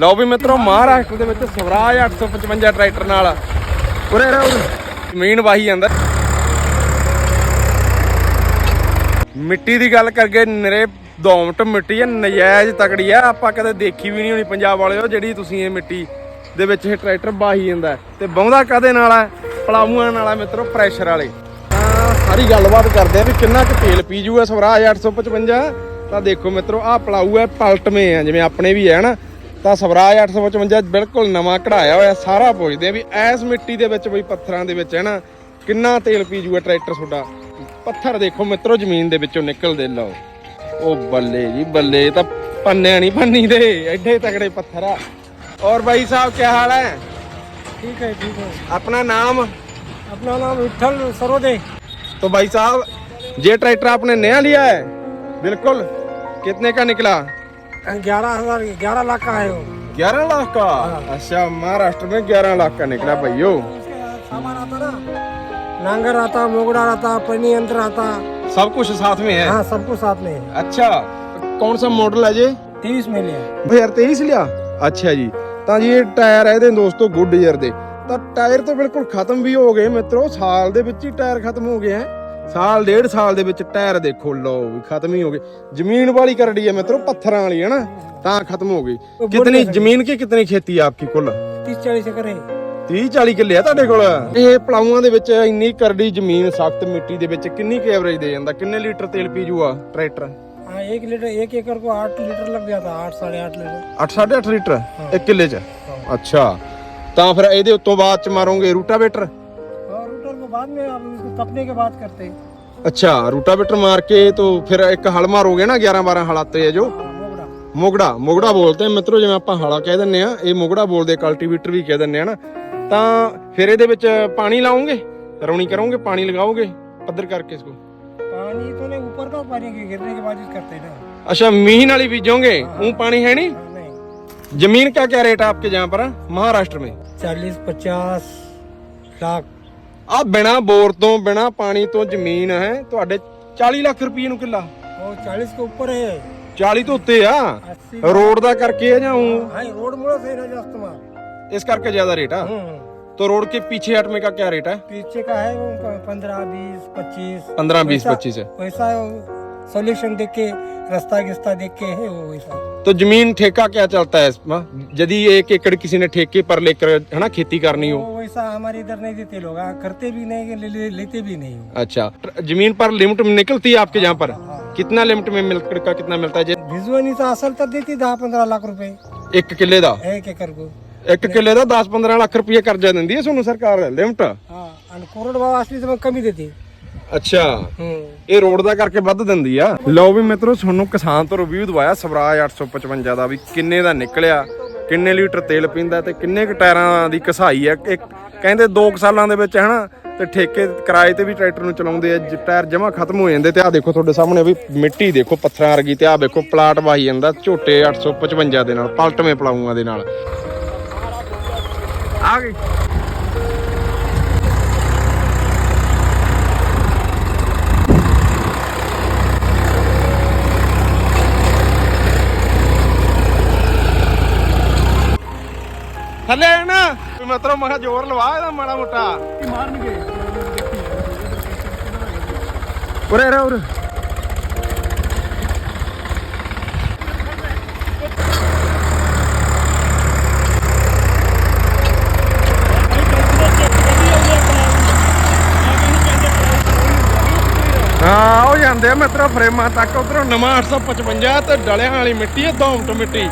ਲਓ ਵੀ ਮਿੱਤਰੋ, ਮਹਾਰਾਸ਼ਟਰ ਦੇ ਵਿੱਚ ਸਵਰਾਜ 855 ਟਰੈਕਟਰ ਨਾਲ। ਉਰੇ ਜ਼ਮੀਨ ਵਾਹੀ ਜਾਂਦਾ। ਮਿੱਟੀ ਦੀ ਗੱਲ ਕਰਕੇ ਨਰੇ ਦੌਮਟ ਮਿੱਟੀ ਹੈ ਨਜਾਇਜ਼ ਤਕੜੀ ਆ। ਆਪਾਂ ਕਦੇ ਦੇਖੀ ਵੀ ਨਹੀਂ ਹੋਣੀ ਪੰਜਾਬ ਵਾਲਿਓ, ਜਿਹੜੀ ਤੁਸੀਂ ਇਹ ਮਿੱਟੀ ਦੇ ਵਿੱਚ ਇਹ ਟਰੈਕਟਰ ਵਾਹੀ ਜਾਂਦਾ ਤੇ ਬਹੁੰਦਾ ਕਦੇ ਨਾਲ ਹੈ ਪਲਾਮੂਆਂ ਨਾਲ ਹੈ ਮਿੱਤਰੋ, ਪ੍ਰੈਸ਼ਰ ਵਾਲੇ। ਤਾਂ ਸਾਰੀ ਗੱਲਬਾਤ ਕਰਦੇ ਆ ਵੀ ਕਿੰਨਾ ਕੁ ਤੇਲ ਪੀ ਜੂਗਾ ਸਵਰਾਜ 855 ਤਾਂ ਦੇਖੋ ਮਿੱਤਰੋ, ਆਹ ਪਲਾਊ ਹੈ ਪਲਟਵੇਂ ਆ, ਜਿਵੇਂ ਆਪਣੇ ਵੀ ਹੈ ਨਾ? ਤਾਂ ਸਵਰਾਜ 855 ਬਿਲਕੁਲ ਨਵਾਂ ਕਢਾਇਆ ਹੋਇਆ ਸਾਰਾ ਪੁੱਛਦੇ ਆ ਵੀ ਐਸ ਮਿੱਟੀ ਦੇ ਵਿੱਚ ਬਈ ਪੱਥਰਾਂ ਦੇ ਵਿੱਚ ਹੈ ਨਾ ਕਿੰਨਾ ਤੇਲ ਪੀ ਜੂਗਾ ਟਰੈਕਟਰ ਤੁਹਾਡਾ ਪੱਥਰ ਦੇਖੋ ਮਿੱਤਰੋ ਜ਼ਮੀਨ ਦੇ ਵਿੱਚੋਂ ਨਿਕਲਦੇ ਲਓ ਉਹ ਬੱਲੇ ਜੀ ਬੱਲੇ ਇਹ ਤਾਂ ਪੰਨਿਆ ਨਹੀਂ ਪੰਨੀ ਦੇ ਐਡੇ ਤਕੜੇ ਪੱਥਰ ਆ और भाई साहब क्या हाल है ठीक है ठीक है अपना नाम अपना नाम विठल सरोदे तो भाई साहब ये ट्रैक्टर आपने नया लिया है बिल्कुल कितने का निकला ग्यारह हजार ग्यारह लाख का है वो ग्यारह लाख का अच्छा महाराष्ट्र में ग्यारह लाख का निकला भाइयों सामान आता ना नांगर आता मोगड़ा आता पनी यंत्र आता सब कुछ साथ में है हाँ सब कुछ साथ में है अच्छा कौन सा मॉडल है जी तेईस में लिया 2023 ਲਿਆ ਅੱਛਾ ਜੀ ਤਾਂ ਜੀ ਇਹ ਟਾਇਰ ਹੈ ਇਹਦੇ ਦੋਸਤੋ ਗੁੱਡ ਈਅਰ ਦੇ ਤਾਂ ਟਾਇਰ ਤਾਂ ਬਿਲਕੁਲ ਖਤਮ ਵੀ ਹੋ ਗਏ ਮਿੱਤਰੋ ਸਾਲ ਦੇ ਵਿੱਚ ਹੀ ਟਾਇਰ ਖਤਮ ਹੋ ਗਏ ਹੈ ਸਾਲ ਡੇਢ ਸਾਲ ਦੇ ਵਿੱਚ ਟਾਇਰ ਦੇਖੋ ਲੋ ਵੀ ਖਤਮ ਹੀ ਹੋ ਗਏ ਜ਼ਮੀਨ ਵਾਲੀ ਕਰੜੀ ਹੈ ਮਿੱਤਰੋ ਪੱਥਰਾਂ ਵਾਲੀ ਹੈ ਨਾ ਤਾਂ ਖਤਮ ਹੋ ਗਈ ਕਿਤਨੀ ਜ਼ਮੀਨ ਕੀ ਕਿਤਨੀ ਖੇਤੀ ਹੈ ਆਪਕੀ ਕੁੱਲ तीस चालीस एकड़ है 30 40 ਕਿੱਲੇ ਆ ਤੁਹਾਡੇ ਕੋਲ ਇਹ ਪਲਾਊਆਂ ਦੇ ਵਿੱਚ ਇੰਨੀ ਕਰੜੀ ਜ਼ਮੀਨ ਸਖਤ ਮਿੱਟੀ ਦੇ ਵਿੱਚ ਕਿੰਨੀ ਕੁ ਐਵਰੇਜ ਦੇ ਜਾਂਦਾ ਕਿੰਨੇ ਲੀਟਰ ਤੇਲ ਪੀ ਜੂਆ ਟਰੈਕਟਰ हाँ एक लीटर एक एकड़ को आठ लीटर लग गया था आठ साढ़े आठ लीटर 8 8.5 ਲੀਟਰ ਇੱਕ ਕਿੱਲੇ 'ਚ ਅੱਛਾ ਤਾਂ ਫਿਰ ਇਹਦੇ ਉੱਤੋਂ ਬਾਅਦ 'ਚ ਮਾਰੋਗੇ ਰੂਟਾਵੇਟਰ और रूटर को बाद में अब इसको तपने के बाद करते हैं ਅੱਛਾ ਰੂਟਾਵੇਟਰ ਮਾਰ ਕੇ तो ਫਿਰ ਇੱਕ ਹਲ ਮਾਰੋਗੇ ਨਾ 11 12 ਹਲ ਆਤੇ ਹੈ ਜੋ हाँ, मोगड़ा ਮੋਗੜਾ ਮੋਗੜਾ ਬੋਲਦੇ ਆ ਮਿੱਤਰੋ ਜਿਵੇਂ ਆਪਾਂ ਹਲਾ ਕਹਿ ਦਿੰਨੇ ਆ ਇਹ ਮੋਗੜਾ ਬੋਲਦੇ ਕਲਟੀਵੇਟਰ ਵੀ ਕਹਿ ਦਿੰਨੇ ਆ ਨਾ ਤਾਂ ਫਿਰ ਇਹਦੇ ਵਿੱਚ ਪਾਣੀ ਲਾਓਗੇ ਰੌਣੀ ਕਰੋਗੇ ਪਾਣੀ ਲਗਾਓਗੇ ਪੱਧਰ ਕਰਕੇ ਇਸਕੋ पानी तो नहीं ऊपर का पानी के गिरने के बाद यूज करते हैं ना अच्छा ਮੀਂਹ ਨਾਲ ਹੀ ਬੀਜੋਗੇ ਉਹ ਪਾਣੀ ਹੈ ਨਹੀਂ हाँ, नहीं जमीन का क्या रेट है आपके जहाँ पर महाराष्ट्र में चालीस पचास लाख ਆ ਬਿਨਾ ਬੋਰ ਤੋਂ ਬਿਨਾ ਪਾਣੀ ਤੋਂ ਜ਼ਮੀਨ ਹੈ ਤੁਹਾਡੇ 40 ਲੱਖ ਰੁਪਏ ਨੂੰ ਕਿੱਲਾ वो चालीस के ऊपर है 40 ਤੋਂ ਉੱਤੇ ਆ अस्सी ਰੋਡ ਦਾ ਕਰਕੇ ਹੈ ਜਾਂ ਊਂ? हाँ रोड मोड़ो से ना जास्त मार ਇਸ ਕਰਕੇ ਜ਼ਿਆਦਾ ਰੇਟ ਆ तो रोड के पीछे हटने का क्या रेट है पीछे का है वो पंद्रह बीस पच्चीस 15 20 25 है वैसा सोल्यूशन देख के रास्ता गिस्ता देख के है वो वैसा तो जमीन ठेका क्या चलता है इसमें यदि एक एकड़ किसी ने ठेके पर लेकर है ना खेती करनी हो वो वैसा हमारे इधर नहीं देते लोग हाँ, करते भी नहीं ले, ले, लेते भी नहीं अच्छा ट- जमीन पर लिमिट निकलती है आपके यहाँ पर कितना लिमिट में मिलकर का कितना मिलता है जे- भिजवानी तो असल तर देती दहा पंधरा लाख रुपए ਇੱਕ ਕਿੱਲੇ ਦਾ एक एकड़ को ਇੱਕ ਕਿੱਲੇ ਦਾ 10 15 ਲੱਖ ਰੁਪਏ ਕਰਜ਼ਾ ਦਿੰਦੀ ਹੈ ਤੁਹਾਨੂੰ ਸਰਕਾਰ ਲਿਮਟ हाँ आणि करोड भाव असली तर मग कमी देते ਅੱਛਾ। ਇਹ ਰੋਡ ਦਾ ਕਰਕੇ ਵੱਧ ਦਿੰਦੀ ਆ। ਲਓ ਵੀ ਮਿੱਤਰੋ ਤੁਹਾਨੂੰ ਕਿਸਾਨ ਤੋਂ ਰਿਵਿਊ ਦਵਾਇਆ ਸਵਰਾਜ 855 ਦਾ ਵੀ ਕਿੰਨੇ ਦਾ ਨਿਕਲਿਆ ਕਿੰਨੇ ਲੀਟਰ ਤੇਲ ਪੀਂਦਾ ਤੇ ਕਿੰਨੇ ਕ ਟਾਇਰਾਂ ਦੀ ਘਸਾਈ ਆ। ਇੱਕ ਕਹਿੰਦੇ 2 ਸਾਲਾਂ ਦੇ ਵਿੱਚ ਹਨਾ ਤੇ ਠੇਕੇ ਕਿਰਾਏ ਤੇ ਵੀ ਟਰੈਕਟਰ ਨੂੰ ਚਲਾਉਂਦੇ ਆ ਟਾਇਰ ਜਮਾ ਖਤਮ ਹੋ ਜਾਂਦੇ ਤੇ ਆ ਦੇਖੋ ਤੁਹਾਡੇ ਸਾਹਮਣੇ ਵੀ ਮਿੱਟੀ ਦੇਖੋ ਪੱਥਰਾਂ ਵਰਗੀ ਤੇ ਆ ਦੇਖੋ ਪਲਾਟ ਵਾਹੀ ਜਾਂਦਾ ਝੋਟੇ 855 ਦੇ ਨਾਲ ਪਲਟਵੇਂ ਪਲਾਉਂਆਂ ਦੇ ਨਾਲ। ਆ ਗਈ। ਥੱਲੇ ਆ ਨਾ ਮਤਲਬ ਮੈਂ ਕਿਹਾ ਜ਼ੋਰ ਲਵਾ ਇਹਦਾ ਮਾੜਾ ਮੋਟਾ। ਮਾਰਨਗੇ? ਉਰੇ ਉਰੇ ਉਰੇ। ਹਾਂ ਉਹ ਜਾਂਦੇ ਆ ਮਿੱਤਰੋ ਫਰੇਮਾਂ ਤੱਕ ਉਧਰੋਂ ਨਵਾਂ 855 ਤੇ ਡਲਿਆਂ ਵਾਲੀ ਮਿੱਟੀ ਹੈ ਦੌਮਟ ਮਿੱਟੀ।